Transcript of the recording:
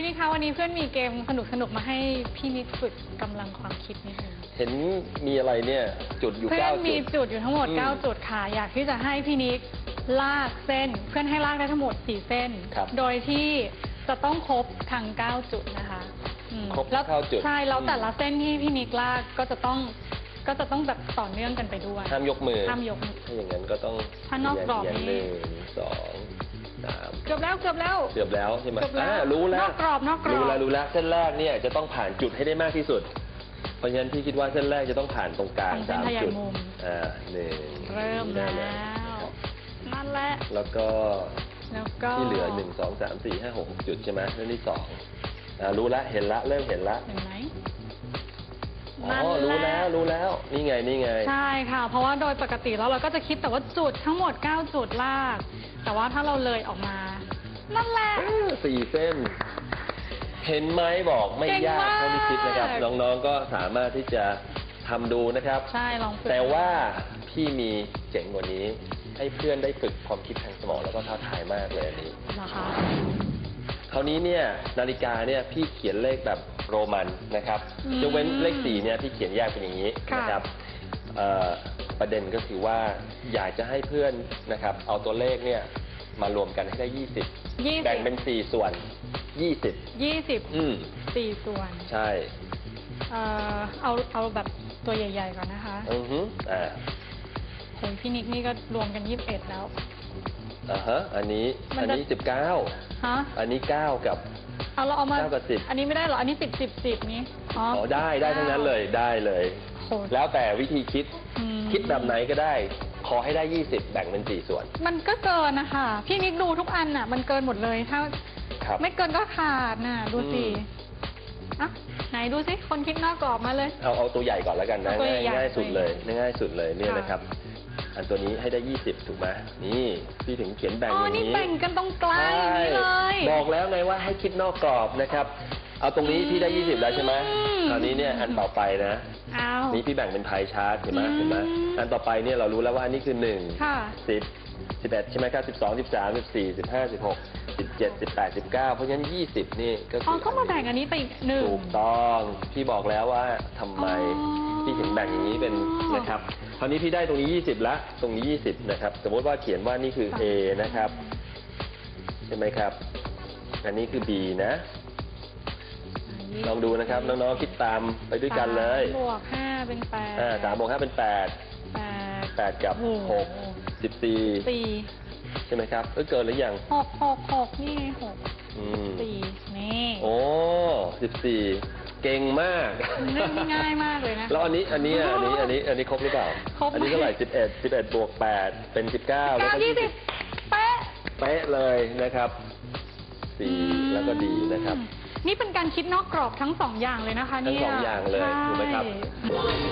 พี่นิกคะวันนี้เพื่อนมีเกมสนุกสนุกๆมาให้พี่นิกฝึกกำลังความคิดนิดนึงเห็นมีอะไรเนี่ยจุดอยู่เพื่อเก้านจุมีด จุดอยู่ทั้งหมด อืม 9 จุดค่ะ อยากที่จะให้พี่นิกลากเส้น เพื่อนให้ลากได้ทั้งหมด 4 เส้น ครับโดยที่จะต้องครบทั้ง9 จุดนะคะอืมครบแล้วเก้าจุดใช่แล้วอืม แต่ละเส้นที่พี่นิกลากก็จะต้องก็จะต้องแบบต่อเนื่องกันไปด้วยห้ามยกมือห้ามยกมือ ถ้าอย่างนั้นก็ต้องถ้านอกกรอบย่างนี่หนึ่งสอง สามเกือบแล้วเกือบแล้ว เกือบแล้วใช่ไหมเกือบแล้วอ่ารู้แล้วนอกกรอบนอกกรอบ รู้แล้วรู้แล้วเส้นแรกเนี่ยจะต้องผ่านจุดให้ได้มากที่สุด เพราะฉะนั้นพี่คิดว่าเส้นแรกจะต้องผ่านตรงกลางทำเส้นสามทะยายจุดมุม อ่าหนึ่งเริ่มได้แล้วครับนั่นแหละแล้วก็แล้วก็ที่เหลือหนึ่งสองสามสี่ห้าหกหกจุดใช่ไหมเส้นที่สองอ่ารู้ละเห็นละเริ่มเห็นละ เห็นไหม อ๋อนั่นรู้หะแล้วรู้แล้ว นี่ไง นี่ไง ใช่ค่ะ เพราะว่าโดยปกติแล้วเราก็จะคิดแต่ว่าจุดทั้งหมด 9 จุดลาก แต่ว่าถ้าเราเลยออกมา นั่นแหละ สี่เส้น เห็นไหมบอกไม่เก่งยากมาก เท่าที่คิดนะครับ น้องๆก็สามารถที่จะทำดูนะครับ ใช่ลองฝึก แต่ว่าพี่มีเจ๋งกว่านี้ ให้เพื่อนได้ฝึกความคิดทางสมองแล้วก็ท้าทายมากเลยอันนี้ นะคะ คราวนี้เนี่ยนาฬิกาเนี่ยพี่เขียนเลขแบบโรมันนะครับยกเว้นเลขสี่เนี่ยพี่เขียนแยกเป็นอย่างนี้นะครับเอ่อประเด็นก็คือว่าอยากจะให้เพื่อนนะครับ เอาตัวเลขเนี่ยมารวมกันให้ได้20ยี่แบ่สิงบเป็น 4 ส่วน 20 ยี่สิบอืมสี่ส่วน ใช่เอ่อเอาเอาแบบตัวใหญ่ๆก่อนนะคะอือฮึอ่าโหยพี่นิกนี่ก็รวมกันยี่สิบเอ็ดแล้ว อ่าฮะ อันนี้ มันอันจะ นี้19ฮะอันนี้9กับ เอาเราเอามาเก้ากับสิบ อันนี้ไม่ได้เหรอ อันนี้สิบสิบสิบนี้อ๋ออ๋อ ได้ ได้ทั้งนั้นเลย ได้เลย โหแล้วแต่วิธีคิด อืมคิดแบบไหนก็ได้ ขอให้ได้ 20 แบ่งเป็น4ส่วน มันก็เกินนะคะพี่นิกดูทุกอันน่ะ มันเกินหมดเลยถ้า ครับ ไม่เกินก็ขาดน่ะ ดูสิอืม อะไหนดูสิ คนคิดนอกกรอบมาเลย เอาเอาตัวใหญ่ก่อนแล้วกันนะเอาตัวง่ายใหญ่ง่ายสุดเลย ง่ายสุดเลยเนี่ยค่ะนะครับ อันตัวนี้ให้ได้ 20 ถูกไหมนี่พี่ถึงเขียนแบ่งอ๋ออย่างนี่นี้แบ่งกันตรงกลางอย่างนี้เลย ใช่บอกแล้วไงว่าให้คิดนอกกรอบนะครับ เอาตรงนี้พี่ได้ 20 แล้วใช่ไหมอืม คราวนี้เนี่ยอันต่อไปนะเอานี่พี่แบ่งเป็นพายชาร์ตเห็นไหมอืม เห็นไหมอันต่อไปเนี่ยเรารู้แล้วว่าอันนี้คือ 1 ค่ะ 10 11 ใช่ไหมครับ12 13 14 15 16 17 18 19 เพราะฉะนั้น 20 นี่ก็คือ๋อ ก็มาแบ่งอันนี้ไปอีกหนึ่ง ถูกต้องพี่บอกแล้วว่าทำไมอ๋อ พี่ถึงแบ่งอย่างนี้เป็นนะครับคราวนี้พี่ได้ตรงนี้ 20ละตรงนี้ 20 นะครับ สมมติว่าเขียนว่านี่คือ A นะครับ ใช่ไหมครับ อันนี้คือ B นะ ลองดูนะครับ น้องๆคิดตามไปด้วยกันเลยสามบวกห้าเป็นแปดอ่าสามบวกห้าเป็นแปดแปดแปดกับโอ้โหหกสิบสี่สี่ใช่ไหมครับเออเกินหรือยังหกหกหกนี่ไงหกอืมสี่นี่โอ้สิบสี่ เก่งมากเรื่องที่ง่ายมากเลยนะ แล้วอันนี้อันนี้อะอันนี้อันนี้อันนี้ครบหรือเปล่า ครบ อันนี้เท่าไหร่สิบเอ็ดสิบเอ็ดบวกแปดเป็นสิบเก้าแล้วเก้าก็ยี่ยี่สิสิบบเป๊ะเป๊ะเลยนะครับสี่อืมแล้วก็ดีนะครับ นี่เป็นการคิดนอกกรอบทั้งสองอย่างเลยนะคะ ทั้งเนี่ยสองอย่างเลยถูกไหมครับใช่